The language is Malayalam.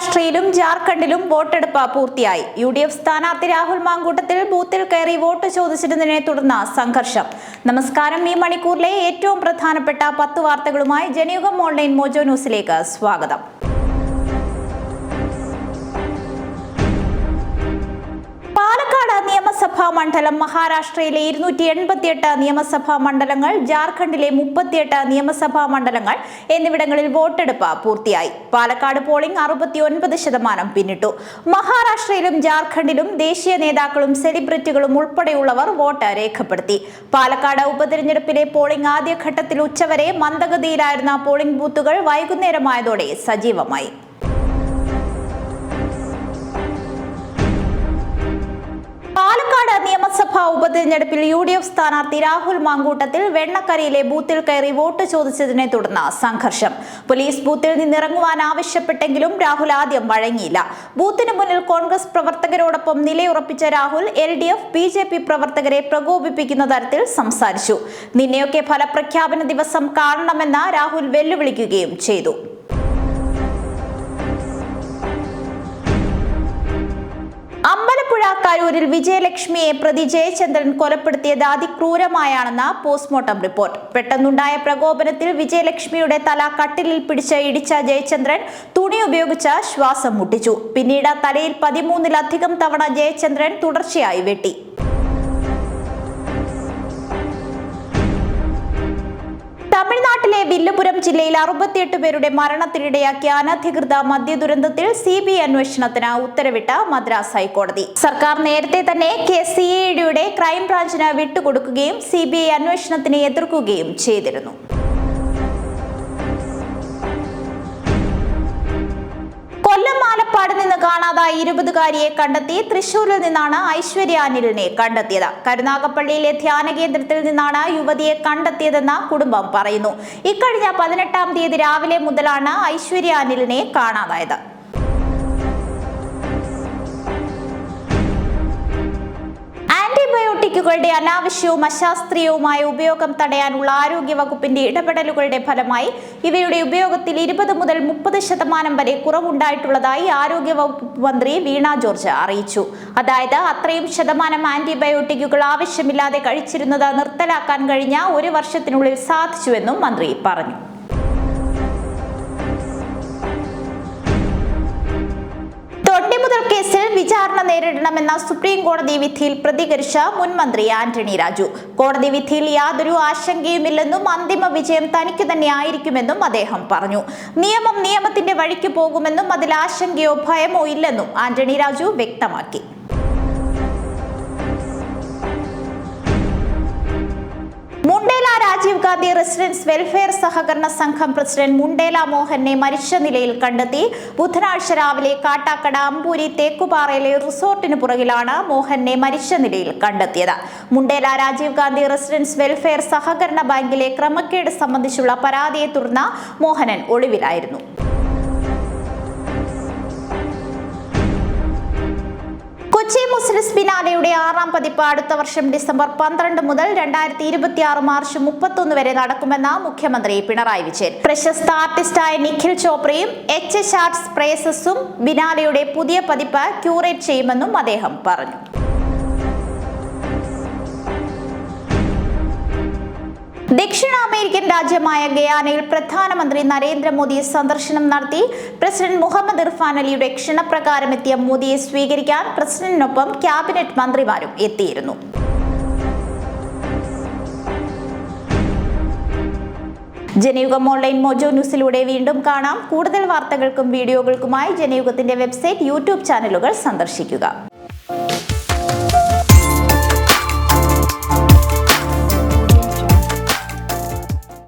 മഹാരാഷ്ട്രയിലും ജാർഖണ്ഡിലും വോട്ടെടുപ്പ് പൂർത്തിയായി. യു ഡി എഫ് സ്ഥാനാർത്ഥി രാഹുൽ മാങ്കൂട്ടത്തിൽ ബൂത്തിൽ കയറി വോട്ട് ചോദിച്ചിരുന്നതിനെ തുടർന്ന് സംഘർഷം. നമസ്കാരം. ഈ മണിക്കൂറിലെ ഏറ്റവും പ്രധാനപ്പെട്ട പത്ത് വാർത്തകളുമായി ജനയുഗം ഓൺലൈൻ മോജോ ന്യൂസിലേക്ക് സ്വാഗതം. നിയമസഭാ മണ്ഡലം മഹാരാഷ്ട്രയിലെ ഇരുന്നൂറ്റി എൺപത്തിയെട്ട് നിയമസഭാ മണ്ഡലങ്ങൾ ജാർഖണ്ഡിലെ മുപ്പത്തിയെട്ട് നിയമസഭാ മണ്ഡലങ്ങൾ എന്നിവിടങ്ങളിൽ വോട്ടെടുപ്പ് പൂർത്തിയായി. പാലക്കാട് പോളിംഗ് അറുപത്തിയൊൻപത് ശതമാനം പിന്നിട്ടു. മഹാരാഷ്ട്രയിലും ജാർഖണ്ഡിലും ദേശീയ നേതാക്കളും സെലിബ്രിറ്റികളും ഉൾപ്പെടെയുള്ളവർ വോട്ട് രേഖപ്പെടുത്തി. പാലക്കാട് ഉപതെരഞ്ഞെടുപ്പിലെ പോളിംഗ് ആദ്യഘട്ടത്തിൽ ഉച്ചവരെ മന്ദഗതിയിലായിരുന്ന പോളിംഗ് ബൂത്തുകൾ വൈകുന്നേരമായതോടെ സജീവമായി. നിയമസഭാ ഉപതെരഞ്ഞെടുപ്പിൽ യു ഡി എഫ് സ്ഥാനാർത്ഥി രാഹുൽ മാങ്കൂട്ടത്തിൽ വെണ്ണക്കരയിലെ ബൂത്തിൽ കയറി വോട്ട് ചോദിച്ചതിനെ തുടർന്ന് സംഘർഷം. പോലീസ് ബൂത്തിൽ നിന്നിറങ്ങുവാൻ ആവശ്യപ്പെട്ടെങ്കിലും രാഹുൽ ആദ്യം വഴങ്ങിയില്ല. ബൂത്തിന് മുന്നിൽ കോൺഗ്രസ് പ്രവർത്തകരോടൊപ്പം നിലയുറപ്പിച്ച Rahul L D F B J P പ്രവർത്തകരെ പ്രകോപിപ്പിക്കുന്ന തരത്തിൽ സംസാരിച്ചു. നിന്നെയൊക്കെ ഫലപ്രഖ്യാപന ദിവസം കാണണമെന്ന് രാഹുൽ വെല്ലുവിളിക്കുകയും ചെയ്തു. അമ്പലപ്പുഴ കരൂരിൽ വിജയലക്ഷ്മിയെ പ്രതി ജയചന്ദ്രൻ കൊലപ്പെടുത്തിയത് അതിക്രൂരമായാണെന്ന പോസ്റ്റ്മോർട്ടം റിപ്പോർട്ട്. പെട്ടെന്നുണ്ടായ പ്രകോപനത്തിൽ വിജയലക്ഷ്മിയുടെ തല കട്ടിലിൽ പിടിച്ച് ഇടിച്ച ജയചന്ദ്രൻ തുണി ഉപയോഗിച്ച് ശ്വാസം മുട്ടിച്ചു. പിന്നീട് തലയിൽ പതിമൂന്നിലധികം തവണ ജയചന്ദ്രൻ തുടർച്ചയായി വെട്ടി. തമിഴ്നാട്ടിലെ വില്ലുപുരം ജില്ലയിൽ അറുപത്തിയെട്ട് പേരുടെ മരണത്തിനിടയാക്കിയ അനധികൃത മദ്യ ദുരന്തത്തിൽ സി ബി അന്വേഷണത്തിന് ഉത്തരവിട്ട മദ്രാസ് ഹൈക്കോടതി. സർക്കാർ നേരത്തെ തന്നെ കെ സി എ ഡിയുടെ ക്രൈംബ്രാഞ്ചിന് വിട്ടുകൊടുക്കുകയും സി ബി ഐ അന്വേഷണത്തിനെ എതിർക്കുകയും ചെയ്തിരുന്നു. കാണാതായ ഇരുപതുകാരിയെ കണ്ടെത്തി തൃശൂരിൽ നിന്നാണ് ഐശ്വര്യ അനിലിനെ കണ്ടെത്തിയത്. കരുനാഗപ്പള്ളിയിലെ ധ്യാന കേന്ദ്രത്തിൽ നിന്നാണ് യുവതിയെ കണ്ടെത്തിയതെന്ന് കുടുംബം പറയുന്നു. ഇക്കഴിഞ്ഞ പതിനെട്ടാം തീയതി രാവിലെ മുതലാണ് ഐശ്വര്യ അനിലിനെ കാണാതായത്. ആന്റിബയോട്ടിക്കുകളുടെ അനാവശ്യവും അശാസ്ത്രീയവുമായ ഉപയോഗം തടയാനുള്ള ആരോഗ്യ വകുപ്പിന്റെ ഇടപെടലുകളുടെ ഫലമായി ഇവയുടെ ഉപയോഗത്തിൽ ഇരുപത് മുതൽ മുപ്പത് ശതമാനം വരെ കുറവുണ്ടായിട്ടുള്ളതായി ആരോഗ്യ വകുപ്പ് മന്ത്രി വീണ ജോർജ് അറിയിച്ചു. അതായത് അത്രയും ശതമാനം ആന്റിബയോട്ടിക്കുകൾ ആവശ്യമില്ലാതെ കഴിച്ചിരുന്നത് നിർത്തലാക്കാൻ കഴിഞ്ഞ ഒരു വർഷത്തിനുള്ളിൽ സാധിച്ചുവെന്നും മന്ത്രി പറഞ്ഞു. വിചാരണ നേരിടണമെന്ന സുപ്രീം കോടതി വിധിയിൽ പ്രതികരിച്ച മുൻ മന്ത്രി ആന്റണി രാജു. കോടതി വിധിയിൽ യാതൊരു ആശങ്കയുമില്ലെന്നും അന്തിമ വിജയം തനിക്ക് തന്നെ ആയിരിക്കുമെന്നും അദ്ദേഹം പറഞ്ഞു. നിയമം നിയമത്തിന്റെ വഴിക്ക് പോകുമെന്നും അതിൽ ആശങ്കയോ ഭയമോ ഇല്ലെന്നും ആന്റണി രാജു വ്യക്തമാക്കി. രാജീവ് ഗാന്ധി റെസിഡൻസ് വെൽഫെയർ സഹകരണ സംഘം പ്രസിഡന്റ് മുണ്ടേല മോഹനെ മരിച്ച നിലയിൽ കണ്ടെത്തി. ബുധനാഴ്ച രാവിലെ കാട്ടാക്കട അമ്പൂരി തേക്കുപാറയിലെ റിസോർട്ടിന് പുറകിലാണ് മോഹനെ മരിച്ച നിലയിൽ കണ്ടെത്തിയത്. മുണ്ടേല രാജീവ് ഗാന്ധി റെസിഡൻസ് വെൽഫെയർ സഹകരണ ബാങ്കിലെ ക്രമക്കേട് സംബന്ധിച്ചുള്ള പരാതിയെ തുടർന്ന് മോഹനൻ ഒളിവിലായിരുന്നു. കൊച്ചി മുസ്ലിസ് ബിനാലയുടെ ആറാം പതിപ്പ് അടുത്ത വർഷം ഡിസംബർ പന്ത്രണ്ട് മുതൽ രണ്ടായിരത്തി ഇരുപത്തി ആറ് മാർച്ച് മുപ്പത്തൊന്ന് വരെ നടക്കുമെന്ന് മുഖ്യമന്ത്രി പിണറായി വിജയൻ. പ്രശസ്ത ആർട്ടിസ്റ്റായ നിഖിൽ ചോപ്രയും എച്ച് എച്ച് ആർട്സ് പ്രേസസും ബിനാലയുടെ പുതിയ പതിപ്പ് ക്യൂറേറ്റ് ചെയ്യുമെന്നും അദ്ദേഹം പറഞ്ഞു. ദക്ഷിണ അമേരിക്കൻ രാജ്യമായ ഗയാനയിൽ പ്രധാനമന്ത്രി നരേന്ദ്രമോദി സന്ദർശനം നടത്തി. പ്രസിഡന്റ് മുഹമ്മദ് ഇർഫാൻ അലിയുടെ ക്ഷണപ്രകാരം എത്തിയ മോദിയെ സ്വീകരിക്കാൻ പ്രസിഡന്റിനൊപ്പം ക്യാബിനറ്റ് മന്ത്രിമാരും എത്തിയിരുന്നു. ജനയുഗം ഓൺലൈൻ മോജോ ന്യൂസിലൂടെ വീണ്ടും കാണാം. കൂടുതൽ വാർത്തകൾക്കും വീഡിയോകൾക്കുമായി ജനയുഗത്തിന്റെ വെബ്സൈറ്റ് യൂട്യൂബ് ചാനലുകൾ സന്ദർശിക്കുക.